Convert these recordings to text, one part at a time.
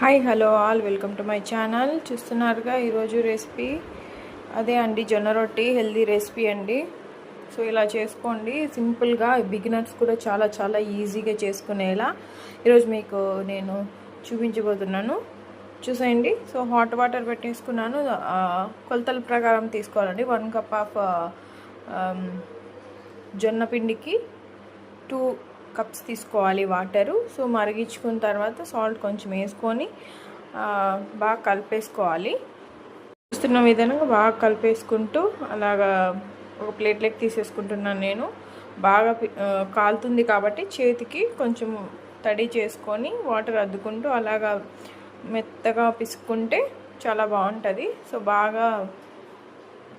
Hi hello all. Welcome to my channel. చూస్తున్నారుగా ఈరోజు recipe. అదే అండి జొన్న రొట్టి హెల్దీ రెసిపీ అండి. సో ఇలా చేసుకోండి. సింపుల్గా బిగినర్స్ కూడా చాలా చాలా ఈజీగా చేసుకునేలా. ఈరోజు మీకు నేను చూపించబోతున్నాను. చూసేయండి. సో హాట్ వాటర్ పెట్టేసుకున్నాను. కొలతల ప్రకారం తీసుకోవాలండి. వన్ కప్ ఆఫ్ జొన్న పిండికి టూ కప్స్ తీసుకోవాలి వాటరు. సో మరిగించుకున్న తర్వాత సాల్ట్ కొంచెం వేసుకొని బాగా కలిపేసుకోవాలి. చూస్తున్న విధంగా బాగా కలిపేసుకుంటూ అలాగా ఒక ప్లేట్లోకి తీసేసుకుంటున్నాను నేను. బాగా కాలుతుంది కాబట్టి చేతికి కొంచెం తడి చేసుకొని వాటర్ అద్దుకుంటూ అలాగా మెత్తగా పిసుక్కుంటే చాలా బాగుంటుంది. సో బాగా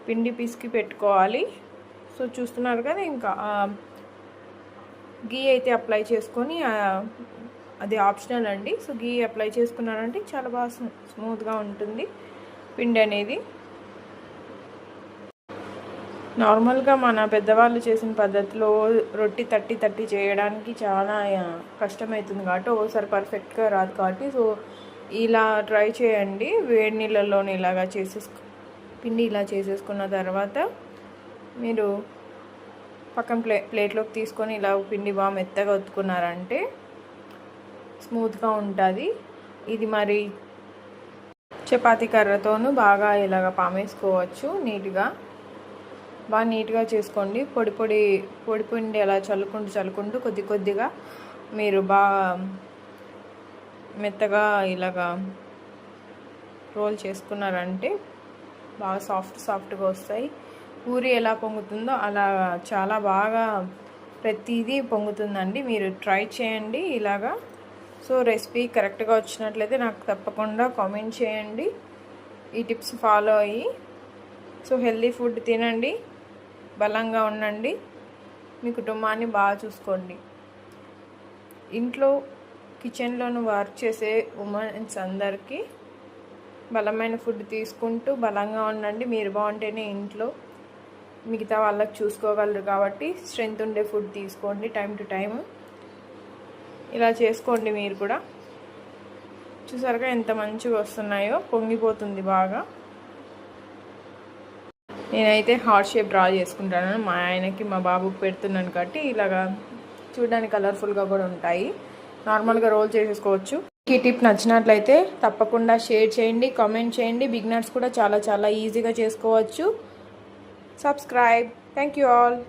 పిండి పిసికి పెట్టుకోవాలి. సో చూస్తున్నారు కదా ఇంకా గీ అయితే అప్లై చేసుకొని అది ఆప్షనల్ అండి. సో గీ అప్లై చేసుకున్నారంటే చాలా బాగా స్మూత్గా ఉంటుంది పిండి అనేది. నార్మల్గా మన పెద్దవాళ్ళు చేసిన పద్ధతిలో రొట్టి తట్టి తట్టి చేయడానికి చాలా కష్టమవుతుంది కాబట్టి ఓసారి పర్ఫెక్ట్గా రాదు కాబట్టి. సో ఇలా ట్రై చేయండి. వేడి నీళ్ళలోనే ఇలాగా చేసేసుకు పిండి ఇలా చేసేసుకున్న తర్వాత మీరు పక్కన ప్లే ప్లేట్లోకి తీసుకొని ఇలా పిండి బాగా మెత్తగా ఒత్తుకున్నారంటే స్మూత్గా ఉంటుంది. ఇది మరి చపాతీ కర్రతోనూ బాగా ఇలాగ పామేసుకోవచ్చు నీట్గా. బాగా నీట్గా చేసుకోండి. పొడి పొడి పొడి పిండి అలా చల్లుకుంటూ చల్లుకుంటూ కొద్ది కొద్దిగా మీరు బాగా మెత్తగా ఇలాగా రోల్ చేసుకున్నారంటే బాగా సాఫ్ట్ సాఫ్ట్గా వస్తాయి. పూరి ఎలా పొంగుతుందో అలా చాలా బాగా ప్రతిదీ పొంగుతుందండి. మీరు ట్రై చేయండి ఇలాగా. సో రెసిపీ కరెక్ట్గా వచ్చినట్లయితే నాకు తప్పకుండా కామెంట్ చేయండి. ఈ టిప్స్ ఫాలో అయ్యి. సో హెల్దీ ఫుడ్ తినండి. బలంగా ఉండండి. మీ కుటుంబాన్ని బాగా చూసుకోండి. ఇంట్లో కిచెన్లోను వర్క్ చేసే ఉమెన్స్ అందరికీ బలమైన ఫుడ్ తీసుకుంటూ బలంగా ఉండండి. మీరు బాగుంటేనే ఇంట్లో మిగతా వాళ్ళకి చూసుకోగలరు కాబట్టి స్ట్రెంగ్త్ ఉండే ఫుడ్ తీసుకోండి టైం టు టైం ఇలా చేసుకోండి మీరు కూడా. చూసారుగా ఎంత మంచిగా వస్తున్నాయో పొంగిపోతుంది బాగా. నేనైతే హార్ట్ షేప్ డ్రా చేసుకుంటాను. మా ఆయనకి మా బాబుకి పెడుతున్నాను కాబట్టి ఇలాగా చూడడానికి కలర్ఫుల్గా కూడా ఉంటాయి. నార్మల్గా రోల్ చేసేసుకోవచ్చు. ఈ టిప్ నచ్చినట్లయితే తప్పకుండా షేర్ చేయండి కామెంట్ చేయండి. బిగినర్స్ కూడా చాలా చాలా ఈజీగా చేసుకోవచ్చు. subscribe. Thank you all.